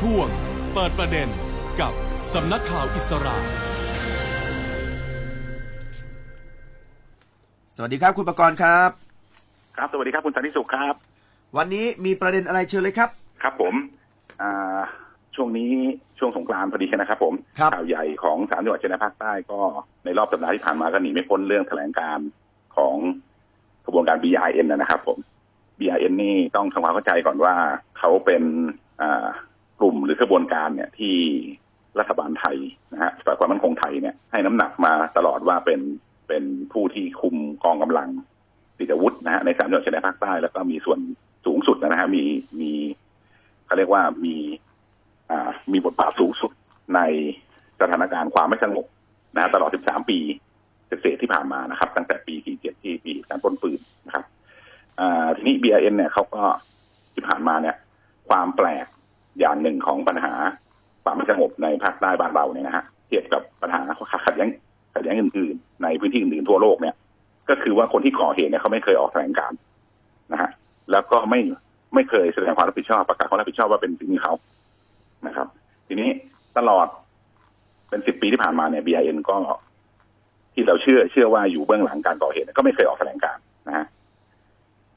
ช่วงเปิดประเด็นกับสำนักข่าวอิสราสวัสดีครับคุณประกรณ์ครับ ครับสวัสดีครับคุณสันติสุขครับ วันนี้มีประเด็นอะไรเชิญเลยครับ ครับผมอ่าช่วงนี้ช่วงสงกรานต์พอดีนะครับผมครับข่าวใหญ่ของสามจังหวัดชายแดนภาคใต้ก็ในรอบสัปดาห์ที่ผ่านมาก็หนีไม่พ้นเรื่องแถลงการของกระบวนการ BIN นะครับผม BIN นี่ต้องทำความเข้าใจก่อนว่าเขาเป็นอ่า กลุ่มหรือกระบวนการเนี่ยที่รัฐบาลไทยนะฮะฝ่ายความมั่นคงไทยเนี่ยให้น้ำหนักมาตลอดว่าเป็นเป็นผู้ที่คุมกองกำลังติดอาวุธนะฮะในสามจังหวัดชายแดนภาคใต้แล้วก็มีส่วนสูงสุดนะฮะมีมีเขาเรียกว่ามีอ่ามีบทบาทสูงสุดในสถานการณ์ความไม่สงบนะฮะตลอด 13 ปีเศษที่ผ่านมานะครับ ตั้งแต่ปีที่เจ็ดที่มีการปล้นปืนนะครับอ่าทีนี้ BIN เนี่ยเขาก็ที่ผ่านมาเนี่ย ความแปลก อย่างหนึ่งของปัญหาความไม่สงบในภาคใต้บ้านเราเนี่ยนะฮะเทียบกับปัญหาขัดแย้งขัดแย้งอื่นๆ ในพื้นที่อื่นๆทั่วโลกเนี่ย ก็คือว่าคนที่ก่อเหตุเนี่ยเขาไม่เคยออกแถลงการนะฮะแล้วก็ไม่ไม่เคยแสดงความรับผิดชอบประกาศความรับผิดชอบว่าเป็นสิ่งที่เขานะครับ ทีนี้ตลอดเป็นสิบปีที่ผ่านมาเนี่ย BIN ก็ที่เราเชื่อเชื่อว่าอยู่เบื้องหลังการก่อเหตุก็ไม่เคยออกแถลงการนะฮะ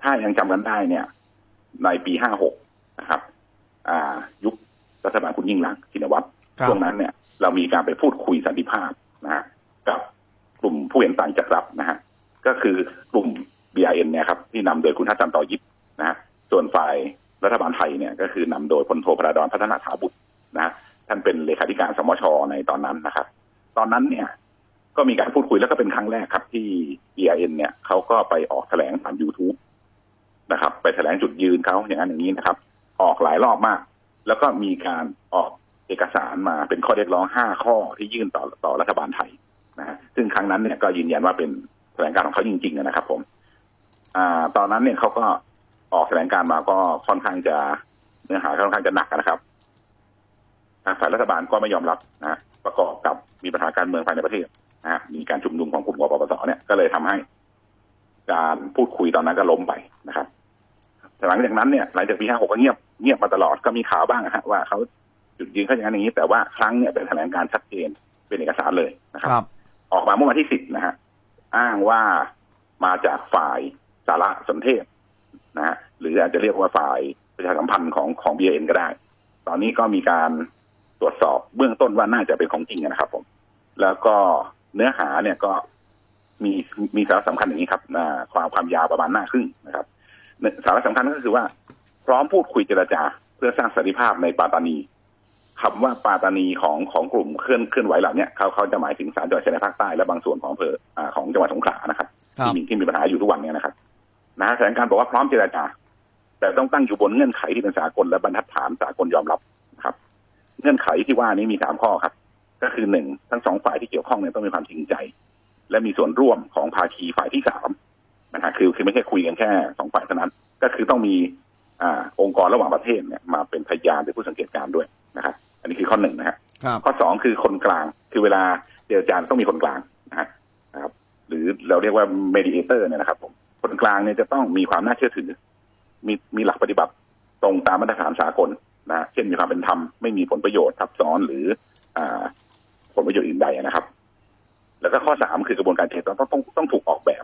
ถ้ายังจำกันได้เนี่ย ในปีห้าหกนะครับ อ่า ยุค รัฐบาลคุณยิ่งรักษณ์ชินวัตรครับช่วงนั้นเนี่ยเรามีการไปพูดคุยสันติภาพนะฮะกับกลุ่มผู้เห็นต่างจากรัฐนะฮะก็คือกลุ่ม BIN เนี่ยครับที่นำโดยคุณทัศน์จันทร์ต่อยิปนะฮะส่วนฝ่ายรัฐบาลไทยเนี่ยก็คือนำโดยพลโทพระดอนพัฒนาถาบุตรนะฮะท่านเป็นเลขาธิการสมชในตอนนั้นนะครับ ตอนนั้นเนี่ยก็มีการพูดคุยแล้วก็เป็นครั้งแรกครับ ที่ BIN เนี่ยเขาก็ไปออกแถลงผ่าน YouTube นะครับ ไปแถลงจุดยืนเขาอย่างนั้นอย่างนี้นะครับ ออกหลายรอบมาก แล้วก็มีการออกเอกสารมาเป็นข้อเรียกร้องห้าข้อที่ยื่นต่อต่อรัฐบาลไทยนะฮะซึ่งครั้งนั้นเนี่ยก็ยืนยันว่าเป็นแถลงการของเขาจริงๆนะครับ ผม อ่า ตอนนั้นเนี่ยเขาก็ออกแถลงการมาก็ค่อนข้างจะเนื้อหาค่อนข้างจะหนักนะครับทางฝ่ายรัฐบาลก็ไม่ยอมรับนะประกอบกับมีปัญหาการเมืองภายในประเทศนะฮะมีการชุมนุมของกลุ่มกปปสเนี่ยก็เลยทำให้ การพูดคุยตอนนั้นก็ล้มไปนะครับ แต่หลังจากนั้นเนี่ยหลังจากปีห้าหกก็เงียบเงียบมาตลอดก็มีข่าวบ้างนะฮะว่าเขาจุดยืนเขาอย่างนั้นอย่างนี้ แต่ว่าครั้งเนี่ยเป็นแถลงการชัดเจนเป็นเอกสารเลยนะครับครับ ออกมาเมื่อวันที่สิบนะฮะอ้างว่ามาจากฝ่ายสารสนเทศนะฮะหรืออาจจะเรียกว่าฝ่ายประชาสัมพันธ์ของของ BN ก็ได้ ตอนนี้ก็มีการตรวจสอบเบื้องต้นว่าน่าจะเป็นของจริงนะครับ ผม แล้วก็เนื้อหาเนี่ยก็มีมีสาระสำคัญอย่างนี้ครับอ่าความความยาวประมาณหน้าครึ่งนะครับเนื้อ สาระสำคัญก็คือว่า พร้อมพูดคุยเจรจา เพื่อสร้างสันติภาพในปาตานีคำว่าปาตานีของของกลุ่มเคลื่อนเคลื่อนไหวเหล่าเนี้ยเขาเขาจะหมายถึงสามจังหวัดชายแดนภาคใต้และบางส่วนของอำเภออ่าของจังหวัดสงขลานะครับครับที่มีที่มีปัญหาอยู่ทุกวันเนี้นะครับนะฮะแถลงการบอกว่าพร้อมเจรจา แต่ต้องตั้งอยู่บนเงื่อนไขที่เป็นสากลและบรรทัดฐานสากลยอมรับนะครับ เงื่อนไขที่ว่านี้มีสามข้อครับ ก็คือหนึ่งทั้งสองฝ่ายที่เกี่ยวข้องเนี่ยต้องมีความจริงใจ และมีส่วนร่วมของภาคีฝ่ายที่สาม นะฮะคือคือไม่ใช่คุยกันแค่สองฝ่ายเท่านั้น ก็คือต้องมีอ่าองค์กรระหว่างประเทศเนี่ยมาเป็นพยานเป็นผู้สังเกตการณ์ด้วยนะครับอันนี้คือข้อหนึ่งนะฮะครับข้อสองคือคนกลางคือเวลาเจรจาต้องมีคนกลางนะฮะนะครับหรือเราเรียกว่า mediator เนี่ยนะครับผมคนกลางเนี่ยจะต้องมีความน่าเชื่อถือ มีมีหลักปฏิบัติตรงตามมาตรฐานสากลนะฮะเช่นมีความเป็นธรรมไม่มีผลประโยชน์ทับซ้อนหรืออ่าผลประโยชน์อื่นใดนะครับ แล้วก็ข้อสามคือกระบวนการเจรจาต้องต้องต้องถูกออกแบบ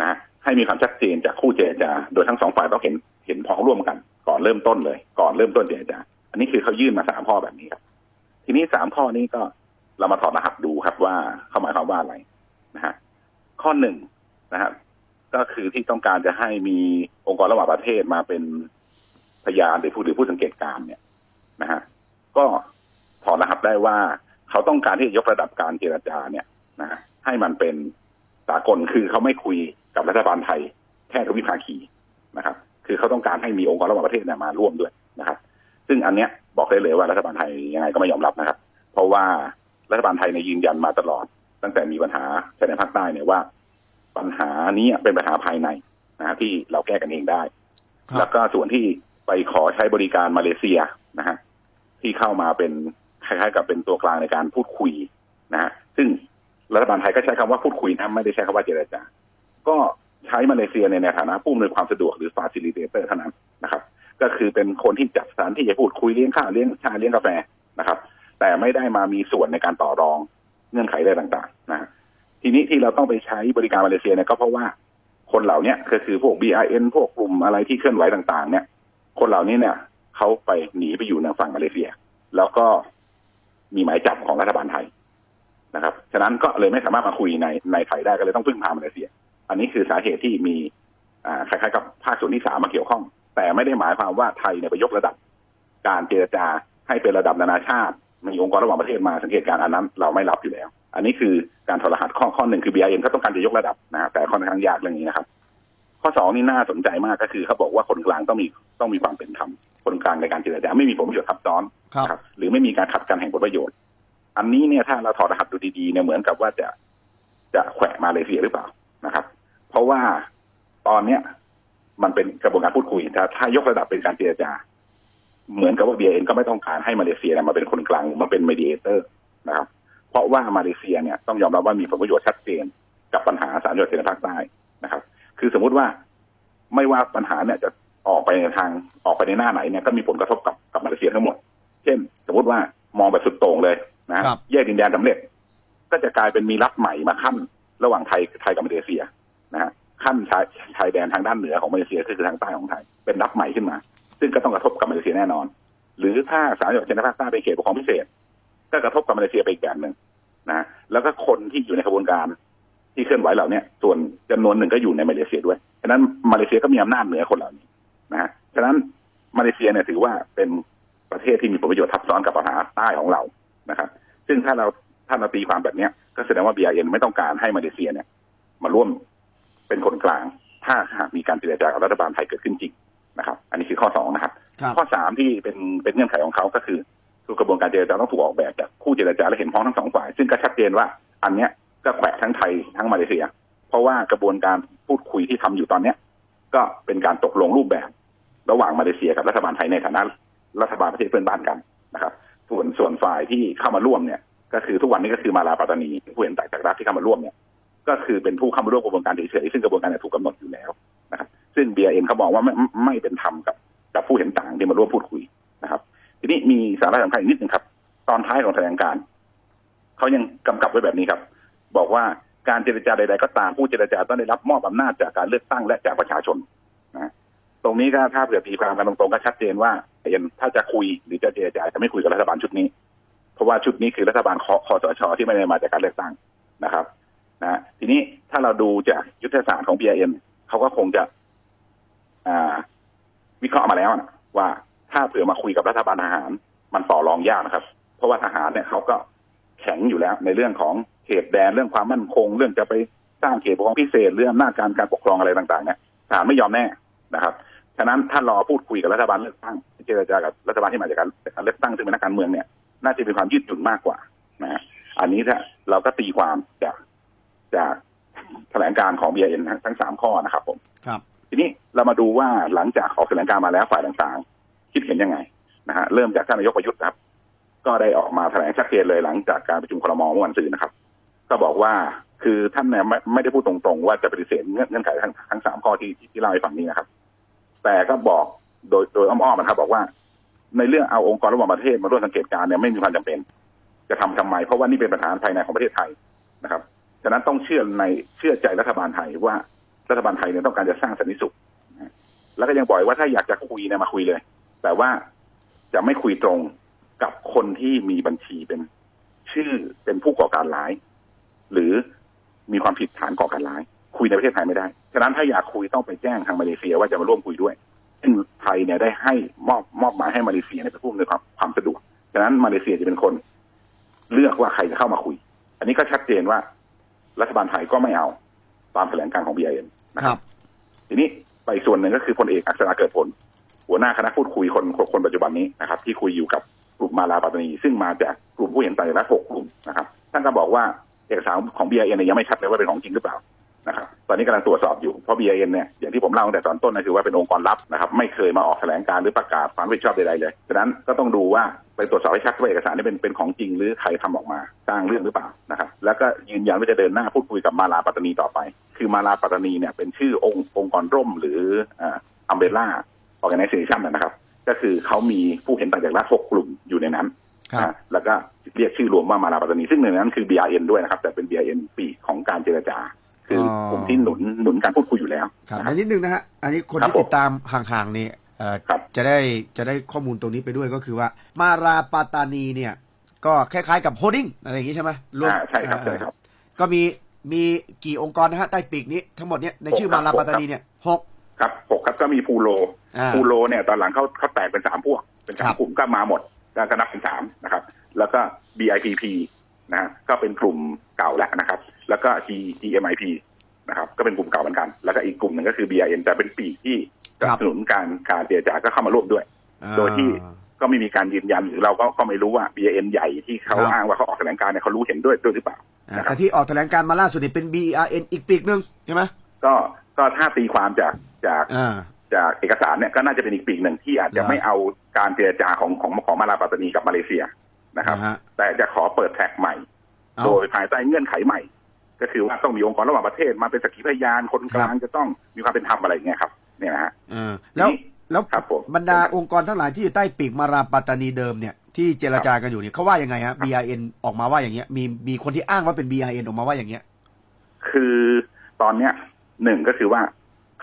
นะฮะ ให้มีความชัดเจนจากคู่เจรจา โดยทั้งสองฝ่ายต้องเห็นเห็นพ้องร่วมกัน ก่อนเริ่มต้นเลย ก่อนเริ่มต้นเจรจา อันนี้คือเขายื่นมาสามข้อแบบนี้ครับ ทีนี้สามข้อนี้ก็เรามาถอดรหัสดูครับว่าเขาหมายความว่าอะไรนะฮะข้อหนึ่งนะฮะก็คือที่ต้องการจะให้มีองค์กรระหว่างประเทศมาเป็นพยานหรือผู้หรือผู้สังเกตการณ์เนี่ยนะฮะก็ถอดรหัสได้ว่าเขาต้องการที่จะยกระดับการเจรจาเนี่ยนะฮะให้มันเป็นสากลคือเขาไม่คุย กับรัฐบาลไทยแค่ทวิภาคีนะครับ คือเขาต้องการให้มีองค์กรระหว่างประเทศเนี่ยมาร่วมด้วยนะครับ ซึ่งอันเนี้ยบอกได้เลยว่ารัฐบาลไทยยังไงก็ไม่ยอมรับนะครับ เพราะว่ารัฐบาลไทยในยยืนยันมาตลอด ตั้งแต่มีปัญหาชายแดนภาคใต้เนี่ยว่า ปัญหานี้เป็นปัญหาภายในนะฮะที่เราแก้กันเองได้ครับแล้วก็ส่วนที่ไปขอใช้บริการมาเลเซียนะฮะที่เข้ามาเป็นคล้ายๆกับเป็นตัวกลางในการพูดคุยนะฮะซึ่งรัฐบาลไทยก็ใช้คำว่าพูดคุยนะไม่ได้ใช้คำว่าเจรจา ก็ใช้มาเลเซียในในฐานะผู้อำนวยความสะดวกหรือ facilitator เท่านั้นนะครับ ก็คือเป็นคนที่จัดสถานที่จะพูดคุยเลี้ยงข้าวเลี้ยงชาเลี้ยงกาแฟนะครับ แต่ไม่ได้มามีส่วนในการต่อรองเงื่อนไขอะไรต่างๆ นะทีนี้ที่เราต้องไปใช้บริการมาเลเซียเนี่ยก็เพราะว่าคนเหล่านี้ก็คือพวก BRN พวกกลุ่มอะไรที่เคลื่อนไหวต่างๆ เนี่ย คนเหล่านี้เนี่ยเขาไปหนีไปอยู่ในฝั่งมาเลเซีย แล้วก็มีหมายจับของรัฐบาลไทยนะครับ ฉะนั้นก็เลยไม่สามารถมาคุยในในไทยได้ก็เลยต้องพึ่งพามาเลเซีย อันนี้คือสาเหตุที่มีอ่าคล้ายๆกับภาคส่วนที่สามมาเกี่ยวข้อง แต่ไม่ได้หมายความว่าไทยเนี่ยไปยกระดับ การเจรจาให้เป็นระดับนานาชาติมีองค์กรระหว่างประเทศมาสังเกตการณ์อันนั้นเราไม่รับอยู่แล้ว อันนี้คือการทรหัสข้อข้อหนึ่งคือ BIM เขาต้องการจะยกระดับนะฮะแต่ค่อนข้างยากเรื่องนี้นะครับ ข้อสองนี่น่าสนใจมากก็คือเขาบอกว่าคนกลางต้องมีต้องมีความเป็นธรรมคนกลางในการเจรจาไม่มีผลประโยชน์ทับซ้อนครับนะครับหรือไม่มีการขัดกันแห่งผลประโยชน์ อันนี้เนี่ยถ้าเราถอดรหัสดูดีๆเนี่ยเหมือนกับว่าจะจะแขวะมาเลเซียหรือเปล่านะครับเพ ราะว่าตอนเนี้ย มันเป็นกระบวนการพูดคุยถ้าถ้ายกระดับเป็นการเจรจา เหมือนกับว่าเบียเองก็ไม่ต้องการให้มาเลเซียเนี่ยมาเป็นคนกลางมาเป็น mediator นะครับ เพราะว่ามาเลเซียเนี่ยต้องยอมรับว่ามีผลประโยชน์ชัดเจนกับปัญหาสามจังหวัดชายแดนภาคใต้นะครับ คือสมมุติว่าไม่ว่าปัญหาเนี่ยจะออกไปในทางออกไปในหน้าไหนเนี่ยก็มีผลกระทบกับกับมาเลเซียทั้งหมด เช่น สมมติว่ามองแบบสุดโต่งเลยนะครับแยกดินแดนสำเร็จ ก็จะกลายเป็นมีรัฐใหม่มาขั้นระหว่างไทยไทยกับมาเลเซีย นะฮะขั้นชายชายแดนทางด้านเหนือของมาเลเซียก็คือทางใต้ของไทย เป็นรัฐใหม่ขึ้นมา ซึ่งก็ต้องกระทบกับมาเลเซียแน่นอน หรือถ้าสามจังหวัดชายแดนภาคใต้เป็นเขตปกครองพิเศษ ก็กระทบกับมาเลเซียไปอีกแบบหนึ่งนะแล้วก็คนที่อยู่ในกระบวนการที่เคลื่อนไหวเหล่านี้ส่วนจำนวนหนึ่งก็อยู่ในมาเลเซียด้วยฉะนั้นมาเลเซียก็มีอำนาจเหนือคนเหล่านี้นะฮะฉะนั้นมาเลเซียเนี่ยถือว่าเป็นประเทศที่มีผลประโยชน์ทับซ้อนกับปัญหาใต้ของเรานะครับ ซึ่งถ้าเราถ้าเราตีความแบบนี้ก็แสดงว่า BRN ไม่ต้องการให้มาเลเซียเนี่ย มาร่วม เป็นคนกลาง ถ้าหากมีการเจรจากับรัฐบาลไทยเกิดขึ้นจริงนะครับ อันนี้คือข้อสองนะครับครับ ข้อสามที่เป็นเป็นเงื่อนไขของเขาก็คือคือกระบวนการเจรจาต้องถูกออกแบบจากคู่เจรจาและเห็นพ้องทั้งสองฝ่าย ซึ่งก็ชัดเจนว่าอันเนี้ยก็แขวะทั้งไทยทั้งมาเลเซีย เพราะว่ากระบวนการพูดคุยที่ทำอยู่ตอนเนี้ย ก็เป็นการตกลงรูปแบบ ระหว่างมาเลเซียกับรัฐบาลไทยในฐานะรัฐบาลประเทศเพื่อนบ้านกันนะครับ ส่วนส่วนฝ่ายที่เข้ามาร่วมเนี่ย ก็คือทุกวันนี้ก็คือมาลาปัตตานีผู้เห็นต่างจากรัฐที่เข้ามาร่วมเนี่ย ก็คือเป็นผู้เข้ามาร่วมกระบวนการเฉยๆซึ่งกระบวนการนี่ยถูกกำหนดอยู่แล้วนะครับซึ่ง BRN เองเขาบอกว่าไม่ไม่เป็นธรรมกับกับผู้เห็นต่างที่มาร่วมพูดคุยนะครับ ทีนี้มีสาระสำคัญอีกนิดหนึ่งครับ ตอนท้ายของแถลงการเขายังกำกับไว้แบบนี้ครับ บอกว่าการเจรจาใดๆก็ตามผู้เจรจาต้องได้รับมอบอำนาจจากการเลือกตั้งและจากประชาชนนะตรงนี้ก็ถ้าเผื่อตีความกันตรงๆก็ชัดเจนว่าเอ็นถ้าจะคุยหรือจะเจรจาจะไม่คุยกับรัฐบาลชุดนี้ เพราะว่าชุดนี้คือรัฐบาลคอสชที่ไม่ได้มาจากการเลือกตั้งนะครับ นะทีนี้ถ้าเราดูจากยุทธศาสตร์ของ BIM เขาก็คงจะวิเคราะห์มาแล้วนะว่าถ้าเผื่อมาคุยกับรัฐบาลทหาร มันต่อรองยากนะครับ เพราะว่าทหารเนี่ยเขาก็แข็งอยู่แล้ว ในเรื่องของเขตแดนเรื่องความมั่นคง เรื่องจะไปสร้างเขตปกครองพิเศษเรื่องอำนาการการปกครองอะไรต่างๆเนี่ยทหารไม่ยอมแน่นะครับฉะนั้นถ้ารอพูดคุยกับรัฐบาลเลือกตั้งเจรจากับรัฐบาลที่มาจากการการเลือกตั้งซึ่งเป็นนักการเมืองเนี่ย น่าจะเป็นความยืดหยุ่นมากกว่านะฮะอันนี้ถ้าเราก็ตีความจาก จากแถลงการของ BIN ทั้งทั้งสามข้อนะครับ ผมครับ ทีนี้เรามาดูว่าหลังจากออกแถลงการมาแล้วฝ่ายต่างๆ คิดเห็นยังไงนะฮะเริ่มจากท่านนายกประยุทธ์ครับ ก็ได้ออกมาแถลงชัดเจนเลยหลังจากการประชุมครมเมื่อวันศุกร์นะครับ ก็บอกว่าคือท่านเนี่ยไม่ไม่ได้พูดตรงๆ ว่าจะปฏิเสธเงื่อนเงื่อนไขทั้งทั้งสามข้อที่ที่ที่เล่าให้ฟังนี้นะครับ แต่ก็บอกโดยโดยอ้อมๆนะครับ บอกว่า ในเรื่องเอาองค์กรระหว่างประเทศมาร่วมสังเกตการณ์เนี่ยไม่มีความจำเป็น จะทำทำไม เพราะว่านี่เป็นปัญหาภายในของประเทศไทยนะครับ ฉะนั้นต้องเชื่อในเชื่อใจรัฐบาลไทยว่ารัฐบาลไทยเนี่ยต้องการจะสร้างสันติสุข แล้วก็ยังบอกว่าถ้าอยากจะคุยเนี่ยมาคุยเลย แต่ว่าจะไม่คุยตรงกับคนที่มีบัญชีเป็นชื่อเป็นผู้ก่อการร้าย หรือมีความผิดฐานก่อการร้าย คุยในประเทศไทยไม่ได้ ฉะนั้นถ้าอยากคุยต้องไปแจ้งทางมาเลเซียว่าจะมาร่วมคุยด้วย ซึ่งไทยเนี่ยได้ให้มอบมอบหมายให้มาเลเซียเนี่ยเป็นผู้อำนวยความความสะดวก ฉะนั้นมาเลเซียจะเป็นคน เลือกว่าใครจะเข้ามาคุย อันนี้ก็ชัดเจนว่า รัฐบาลไทยก็ไม่เอาตามแถลงการของ BIN นะคครัรับบทีนี้ไปส่วนหนึ่งก็คือพลเอกอักษราเกิดผล หัวหน้าคณะพูดคุยคนคนคนปัจจุบันนี้นะครับ ที่คุยอยู่กับกลุ่มมาลาปัตตานีซึ่งมาจากกลุ่มผู้เห็นต่างจากรัฐหกกลุ่มนะครับท่านก็บอกว่าเอกสารของ BIN เนี่ยยังไม่ชัดเลยว่าเป็นของจริงหรือเปล่านะครับตอนนี้กำลังตรวจสอบอยู่เพราะ BIN เนี่ยอย่างที่ผมเล่าตั้งแต่ตอนต้นนะคือว่าเป็นองค์กรลับนะครับ ไม่เคยมาออกแถลงการหรือประกาศความรับผิดชอบใดๆเลยฉะนั้นก็ต้องดูว่า ไปตรวจสอบให้ชัดว่าเอกสารนี้เป็นเป็นของจริงหรือใครทำออกมาสร้างเรื่องหรือเปล่านะครับแล้วก็ยืนยันว่าจะเดินหน้าพูดคุยกับมาลาปัตตานีต่อไป คือมาลาปัตตานีเนี่ยเป็นชื่อองค์องค์กรร่มหรืออัมเบล่า organization นะครับ ก็คือเขามีผู้เห็นต่างจากรัฐหกกลุ่มอยู่ในนั้นครับนะแล้วก็เรียกชื่อรวมว่ามาลาปัตตานี ซึ่งหนึ่งในนั้นคือ BRN ด้วยนะครับ แต่เป็น BRN ปีกของการเจรจา คือออกลุ่มที่หนุนหนุนการพูดคุยอยู่แล้วครับนะคอัรับนนิดนึงนะฮะอันนี้คนครับที่ผมติดตามห่างๆนี่เอ่อครับ จะได้จะได้ข้อมูลตรงนี้ไปด้วยก็คือว่า มาราปาตานีเนี่ย ก็คล้ายๆกับโฮดดิ้งอะไรอย่างงี้ใช่ไหมวมอ่าใช่ครับอ่าใช่ครับ ก็มีมีกี่องค์กรนะฮะใต้ปีกนี้ทั้งหมดเนี่ยในชื่อหกครับมาราปาตานีเนี่ยหกครับหกครับก็มีพูโลอ่าพูโลเนี่ยตอนหลังเขาเขาแตกเป็นสามพวก เป็นสาครัมบกลุ่มก็มาหมดก็ก็นับเป็นสามนะครับ แล้วก็ BIPP นะฮะก็เป็นกลุ่มเก่าแล้วนะครับ แล้วก็ G GMIP นะครับ ก็เป็นกลุ่มเก่าเหมือนกัน แล้วก็อีกกลุ่มหนึ่งก็คือ BIN แต่เป็นปีกที่ สนับสนุนการการเจรจาก็เข้ามาร่วมด้วยอ่าโดยที่ก็ไม่มีการยืนยันหรือเราก็ก็ไม่รู้ว่า BIN ใหญ่ที่เขาครับอ้างว่าเขาออกแถลงการณ์เนี่ยเขารู้เห็นด้วยด้วยหรือเปล่าอ่านะครับแต่ที่ออกแถลงการมาล่าสุดเนี่ยเป็น BRN อีกปีกหนึ่งใช่ไหมก็ก็ถ้าตีความจากจากอ่าจากเอกสารเนี่ยก็น่าจะเป็นอีกปีกหนึ่งที่อาจจะครับไม่เอาการเจรจาของของของมาลาปัตตานีกับมาเลเซียนะครับนะฮะแต่จะขอเปิดแท็กใหม่เอาโดยภายใต้เงื่อนไขใหม่ ก็คือว่าต้องมีองค์กรระหว่างประเทศมาเป็นสักขีพยานคนกลางจะต้องมีความเป็นธรรมอะไรอย่างเงี้ยครับ เนี่ยนะฮะเออแล้วทีนี้แล้วครับผมบรรดาองค์กรทั้งหลายที่อยู่ใต้ปีกมาราปาตานีเดิมเนี่ยที่เจรจากันอยู่เนี่ยเขาว่ายังไงฮะ BRN ออกมาว่าอย่างเงี้ย มีมีคนที่อ้างว่าเป็น BRN ออกมาว่าอย่างเงี้ย คือตอนเนี้ยหนึ่งก็คือว่า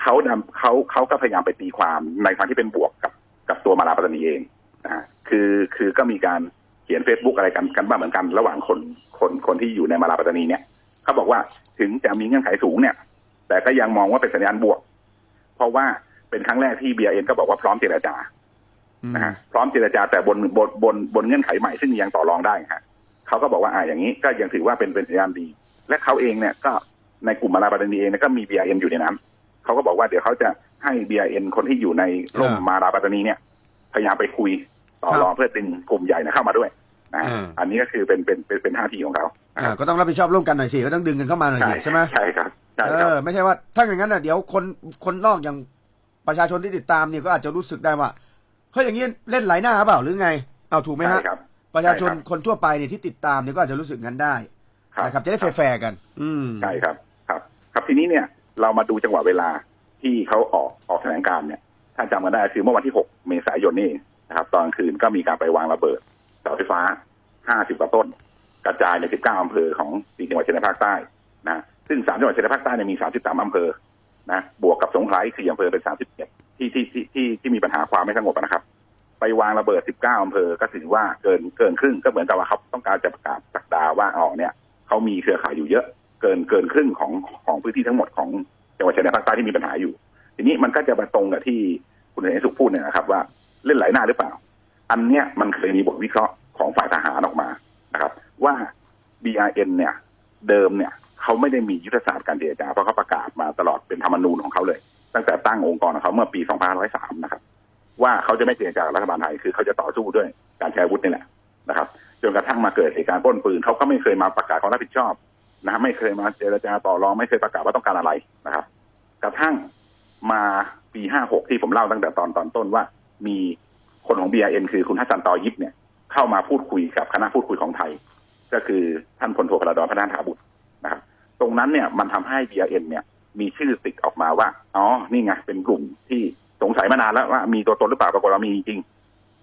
เขานำเขาเขาก็พยายามไปตีความในทางที่เป็นบวกกับกับตัวมาลาปัตตานีเองนะฮะคือคือก็มีการเขียน Facebook อะไรกันกันบ้างเหมือนกัน ระหว่างคนคนคนที่อยู่ในมาลาปัตตานีเนี่ยเขาบอกว่าถึงจะมีเงื่อนไขสูงเนี่ย แต่ก็ยังมองว่าเป็นสัญญาณบวก เพราะว่าเป็นครั้งแรกที่ BRN ก็บอกว่าพร้อมเจรจาอืมนะฮะพร้อมเจรจาแต่บนบนบนบนเงื่อนไขใหม่ซึ่งยังต่อรองได้ฮะเขาก็บอกว่าอ่าอย่างนี้ก็ยังถือว่าเป็นเป็นสัญญาณดี และเขาเองเนี่ยก็ในกลุ่มมาลาปาตานีเองเนี่ยก็มี BRN อยู่ในนั้นเขาก็บอกว่าเดี๋ยวเขาจะให้ BRN คนที่อยู่ในร่มอ่ามมาลาปาตานีเนี่ย พยายามไปคุยต่อรองเพื่อดึงกลุ่มใหญ่เนยเข้ามาด้วยนะฮะอ่าอันนี้ก็คือเป็นเป็นเป็นเป็นท่าทีของเขานะอ่าครับก็ต้องรับผิดชอบร่วมกันหน่อยสิก็ต้องดึงกันเข้ามาหน่อยสิใช่ไหมใช่ครับใช่ เอครับอไม่ใช่ว่า ถ้าอย่างนั้นน่ะเดี๋ยวคนคนนอกอย่างประชาชนที่ติดตามเนี่ยก็อาจจะรู้สึกได้ว่าเฮ้ยอย่างนี้เล่นหลายหน้าเปล่าหรือไงเอาถูกไหมฮะใช่ครับประชาชนใช่ครับคนทั่วไปเนี่ยที่ติดตามเนี่ยก็อาจจะรู้สึกงั้นได้ครับนะครับ จะได้แฟร์ๆกัน อืมใช่ครับ ครับ ครับทีนี้เนี่ยเรามาดูจังหวะเวลาที่เขาออกออกแถลงการณ์เนี่ย ถ้าจำกันได้คือเมื่อวันที่ 6 เมษายนนี่นะครับ ตอนกลางคืนก็มีการไปวางระเบิดเสาไฟฟ้า 50 กว่าต้น กระจายใน 19 อำเภอของสี่จังหวัดชายแดนภาคใต้นะ ซึ่ง3จังหวัดชายแดนภาคใต้เนี่ยมี33อำเภอนะบวกกับสงขลาอีก4อำเภอเป็น31ที่ที่ที่ที่ที่มีปัญหาความไม่สงบนะครับ ไปวางระเบิด19อำเภอก็ถือว่าเกินเกินครึ่งก็เหมือนกับว่าเขาต้องการจะประกาศสักดาว่าอ๋อเนี่ยเขามีเครือข่ายอยู่เยอะเกินเกินครึ่งของของพื้นที่ทั้งหมดของจังหวัดชายแดนภาคใต้ที่มีปัญหาอยู่ ทีนี้มันก็จะมาตรงกับที่คุณเอกสุขพูดเนี่ยนะครับว่าเล่นหลายหน้าหรือเปล่า อันเนี้ยมันเคยมีบทวิเคราะห์ของฝ่ายทหารออกมานะครับ ว่า BRN เนี่ย เดิมเนี่ย เขาไม่ได้มียุทธศาสตร์การเจรจาเพราะเขาประกาศมาตลอดเป็นธรรมนูญของเขาเลย ตั้งแต่ตั้งองค์กรของเขาเมื่อปี 2503 นะครับ ว่าเขาจะไม่เจรจากับรัฐบาลไทยคือเขาจะต่อสู้ด้วยการใช้อาวุธนี่แหละนะครับจนกระทั่งมาเกิดเหตุการณ์ป้นปืนเขาก็ไม่เคยมาประกาศความรับผิดชอบนะไม่เคยมาเจรจาต่อรองไม่เคยประกาศว่าต้องการอะไรนะครับ กระทั่งมาปี 56 ที่ผมเล่าตั้งแต่ตอนตอนต้นว่า มีคนของ BRN คือคุณฮัสซันตอยิปเนี่ยเข้ามาพูดคุยกับคณะพูดคุยของไทย ก็คือท่านพลโทพลดอนพัฒนานถาบุตร ตรงนั้นเนี่ยมันทำให้ BRN เนี่ย มีชื่อติดออกมาว่าอ๋อนี่ไงเป็นกลุ่มที่สงสัยมานานแล้วว่ามีตัวตนหรือเปล่าปรากฏว่ามีจริง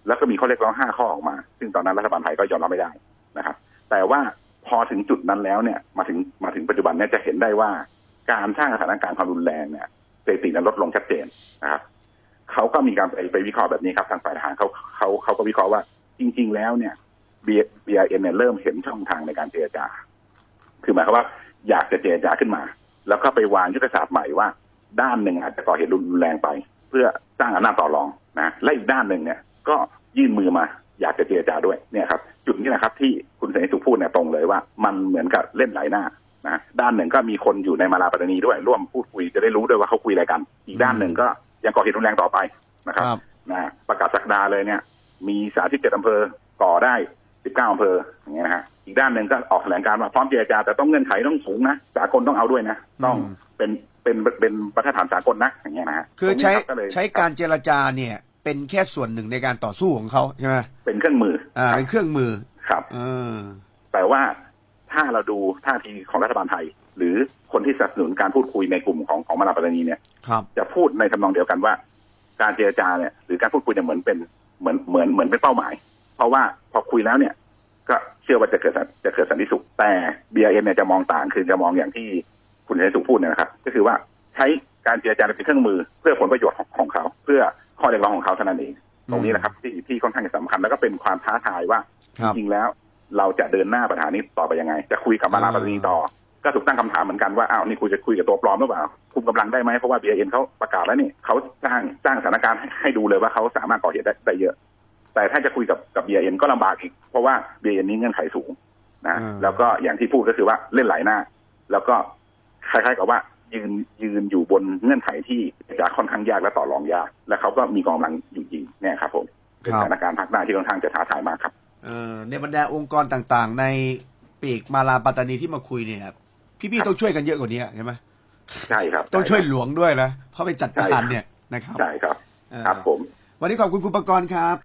แล้วก็มีข้อเรียกร้องห้าข้อออกมา ซึ่งตอนนั้นรัฐบาลไทยก็ยอมรับไม่ได้นะครับ แต่ว่าพอถึงจุดนั้นแล้วเนี่ย มาถึงมาถึงปัจจุบันเนี่ยจะเห็นได้ว่า การสร้างสถานการณ์ความรุนแรงเนี่ยสถิตินั้นลดลงชัดเจนนะครับเขาก็มีการไปไปวิเคราะห์แบบนี้ครับทางฝ่ายทหารเขาเขาเขาก็วิเคราะห์ว่าจริง ๆ แล้วเนี่ย BRN เนี่ยเริ่มเห็นช่องทางในการเจรจา คือหมายความว่า อยากจะเจรจาขึ้นมา แล้วก็ไปวางยุทธศาสตร์ใหม่ว่า ด้านหนึ่งอาจจะก่อเหตุรุนแรงไป เพื่อสร้างอำนาจต่อรองนะและอีกด้านหนึ่งเนี่ย ก็ยื่นมือมา อยากจะเจรจาด้วยเนี่ยครับ จุดนี้นะครับ ที่คุณเสนีสุขพูดเนี่ยตรงเลยว่า มันเหมือนกับเล่นหลายหน้านะด้านหนึ่งก็มีคนอยู่ในมาลาปัตตานีด้วย ร่วมพูดคุยจะได้รู้ด้วยว่าเขาคุยอะไรกัน อีกด้านหนึ่งก็ยังก่อเหตุรุนแรงต่อไปนะครับครับนะประกาศสักดาเลยเนี่ย มีสาที่เจ็ดอำเภอก่อได้ สิบเก้าอำเภออย่างเงี้ยนะฮะอีกด้านหนึ่งก็ออกแถลงการณ์ว่าพร้อมเจรจาแต่ต้องเงื่อนไขต้องสูงนะสากลต้องเอาด้วยนะต้องอืมเป็นเป็นเป็นประฐานสากลนะอย่างเงี้ยนะฮะคือตรงนี้ใช้รับก็เลยใช้การเจรจาเนี่ยเป็นแค่ส่วนหนึ่งในการต่อสู้ของเขาใช่ไหมเป็นเครื่องมืออ่าครับเป็นเครื่องมือครับเออแต่ว่าถ้าเราดูท่าทีของรัฐบาลไทย หรือคนที่สนับสนุนการพูดคุยในกลุ่มของของมาลาปัตตานีเนี่ยครับจะพูดในทำนองเดียวกันว่า การเจรจาเนี่ยหรือการพูดคุยเนี่ยเหมือนเป็นเหมือนเหมือนเหมือนเป็นเป้าหมายเพ ราะว่าพอคุยแล้วเนี่ย ก็เชื่อว่าจะเกิดสันจะเกิดสันติสุข แต่ BIN เนี่ยจะมองต่างคือจะมองอย่างที่คุณชัยสุขพูดเนยนะครับ ก็คือว่าใช้การเจรจาเป็นเครื่องมือเพื่อผลประโยชน์ของของเขา เพื่อข้อเรียกร้องของเขาเท่านั้นเอง ตรงนี้แหละครับที่ที่ค่อนข้างจะสำคัญแล้วก็เป็นความท้าทายว่าครับจริงๆแล้วเราจะเดินหน้าปัญหานี้ต่อไปยังไง จะคุยกับมาลาปานีต่อ ก็ถูกตั้งคำถามเหมือนกันว่าอ้าวนี่คุยจะคุยกับตัวปลอมหรือเปล่าคุมกำลังได้ไหมเพราะว่า BIN เขาประกาศแล้วนี่เขาสร้างสร้างสถานการณ์ให้ให้ดูเลยว่าเขาสามารถก่อเหตุได้ได้เยอะ แต่ถ้าจะคุยกับกับ BIN ก็ลำบากอีก เพราะว่า BIN นี้เงื่อนไขสูงนะอ่าแล้วก็อย่างที่พูดก็คือว่าเล่นหลายหน้า แล้วก็คล้ายๆกับว่ายืนยืนอยู่บนเงื่อนไขที่จะค่อนข้างยากและต่อรองยาก และเขาก็มีกองกำลังอยู่จริงเนี่ยครับผมเป็นสถานการณ์ภาคหน้าที่ค่อนข้างจะท้าทายมากครับเอ่อในบรรดาองค์กรต่างๆ ในปีกมาลาปัตตานีที่มาคุยเนี่ยครับพี่ๆต้องช่วยกันเยอะกว่านี้ใช่ไหมใช่ครับต้องช่วยใหลวงด้วยนะเพราะไปจัดใช่การครับเนี่ยนะครับใช่ครับเอ่อครับผม วันนี้ขอบคุณคุณประกรณ์ครับ